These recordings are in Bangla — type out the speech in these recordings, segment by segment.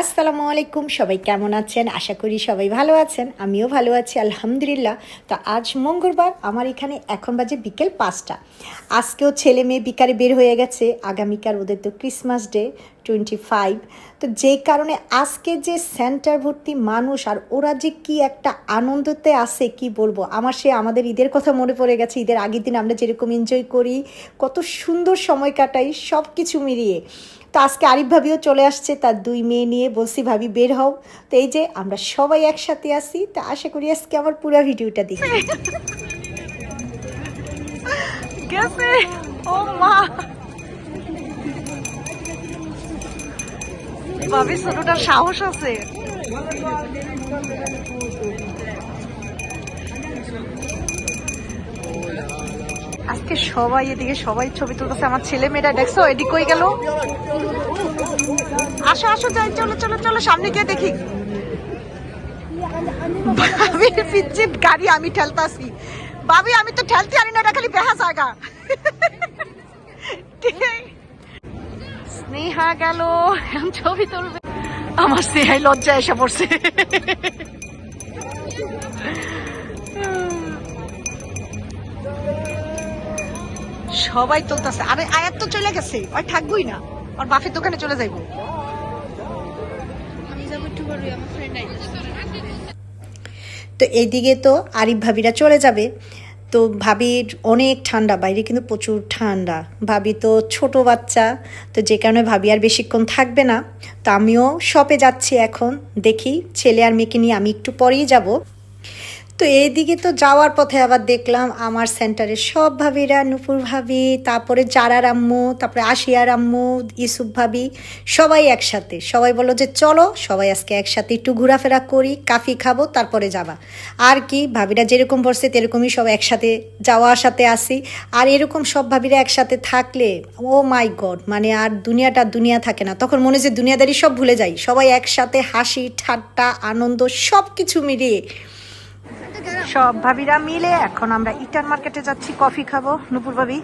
আসসালামু আলাইকুম, সবাই কেমন আছেন? আশা করি সবাই ভালো আছেন, আমিও ভালো আছি, আলহামদুলিল্লাহ। তো আজ মঙ্গলবার, আমার এখানে এখন বাজে বিকেল পাঁচটা। আজকেও ছেলে মেয়ে বিকালে বের হয়ে গেছে, আগামীকাল ওদের তো ক্রিসমাস ডে টোয়েন্টি ফাইভ তো যেই কারণে আজকে যে সেন্টার ভর্তি মানুষ আর ওরা যে কি একটা আনন্দতে আছে, কি বলব? আমার সে আমাদের ঈদের কথা মনে পড়ে গেছে, ঈদের আগের দিন আমরা যেরকম এনজয় করি, কত সুন্দর সময় কাটাই সব কিছু মিলিয়ে। তো আজকে আরিফ ভাবিও চলে আসছে, তার দুই মেয়ে নিয়ে। বলছি, ভাবি, বের হও। তো এই যে আমরা সবাই একসাথে আসি তো আশা করি আজকে আমার পুরো ভিডিওটা দেখি ও মা। ভাবি ছোটটার সাহস আছে। আজকে সবাই এদিকে সবাই ছবি তুলতেছে। আমার ছেলে মেয়েরা, দেখছ? এদিক কই গেল? আসো আসো, যাই, চলো চলো চলো, সামনে গিয়ে দেখি। গাড়ি আমি ঠেলতাছি। ভাবি, আমি তো ঠেলতে না খালি বেহা জায়গা স্নেহা গেল ছবি তুলবে। আমার স্নেহাই লজ্জা এসে পড়ছে। সবাই তুলতেছে আরে আয়াত তো চলে গেছে ওই থাকবোই না। ওর বাফের দোকানে চলে যাইবো। তো এইদিকে তো আরিফ ভাবিরা চলে যাবে। তো ভাবির অনেক ঠান্ডা বাইরে কিন্তু প্রচুর ঠান্ডা। ভাবি তো ছোট বাচ্চা তো যে কারণে ভাবি আর বেশিক্ষণ থাকবে না। তো আমিও শপে যাচ্ছি এখন দেখি ছেলে আর মেয়েকে নিয়ে আমি একটু পরেই যাব। তো এইদিকে তো যাওয়ার পথে আবার দেখলাম আমার সেন্টারে সব ভাবিরা, নুপুর ভাবি, তারপরে জারার আম্মু, তারপরে আশিয়ার আম্মু ইসুফ ভাবি, সবাই একসাথে। সবাই বলল যে চলো, সবাই আজকে একসাথে একটু ঘোরাফেরা করি, কাফি খাব, তারপরে যাবা। আর কি, ভাবিরা যেরকম বসছে তেরকমই সব একসাথে যাওয়া আসাতে আসি। আর এরকম সব ভাবিরা একসাথে থাকলে, ও মাই গড মানে আর দুনিয়াটা দুনিয়া থাকে না। তখন মনে যে দুনিয়াদারি সব ভুলে যাই। সবাই একসাথে হাসি, ঠাট্টা, আনন্দ সব কিছু মিলিয়ে সব ভাবিরা মিলে এখন আমরা ইটার মার্কেটে যাচ্ছি কফি খাব। নুপুর ভাবি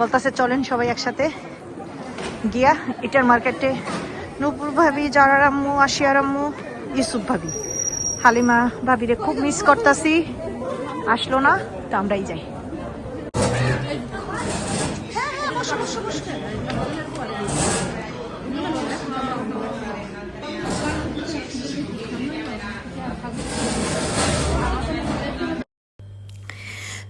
বলতাছে, চলেন সবাই একসাথে গিয়া ইটার মার্কেটে নুপুর ভাবি, জারার আম্মু, আশিয়ার আম্মু, ইউসুফ ভাবি। হালিমা ভাবিরে খুব মিস করতাছি। আসলো না, তো আমরাই যাই।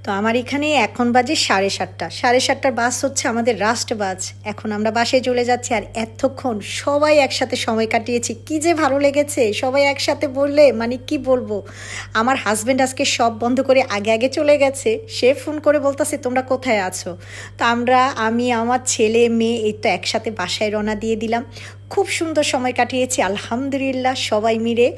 তো আমার এখানে এখন বাজে সাড়ে সাতটা। সাড়ে সাতটার বাস হচ্ছে আমাদের রাস্ট বাস। এখন আমরা বাসে চলে যাচ্ছি আর এতক্ষণ সবাই একসাথে সময় কাটিয়েছি। কি যে ভালো লেগেছে, সবাই একসাথে বললে মানে কি বলব? আমার হাজব্যান্ড আজকে সব বন্ধ করে আগে আগে চলে গেছে। সে ফোন করে বলতেছে, তোমরা কোথায় আছো? তো আমরা, আমি, আমার ছেলে, মেয়ে, এই তো একসাথে বাসায় রওনা দিয়ে দিলাম। খুব সুন্দর সময় কাটিয়েছি, আলহামদুলিল্লাহ সবাই মিলে।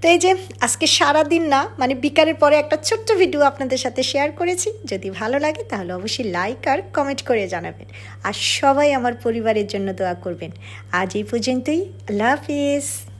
তো এই যে আজকে সারা দিন না মানে বিকালের পরে একটা ছোট্ট ভিডিও আপনাদের সাথে শেয়ার করেছি। যদি ভালো লাগে তাহলে অবশ্যই লাইক আর কমেন্ট করে জানাবেন। আর সবাই আমার পরিবারের জন্য দোয়া করবেন। আজ এই পর্যন্তই, আল্লাহ হাফিজ।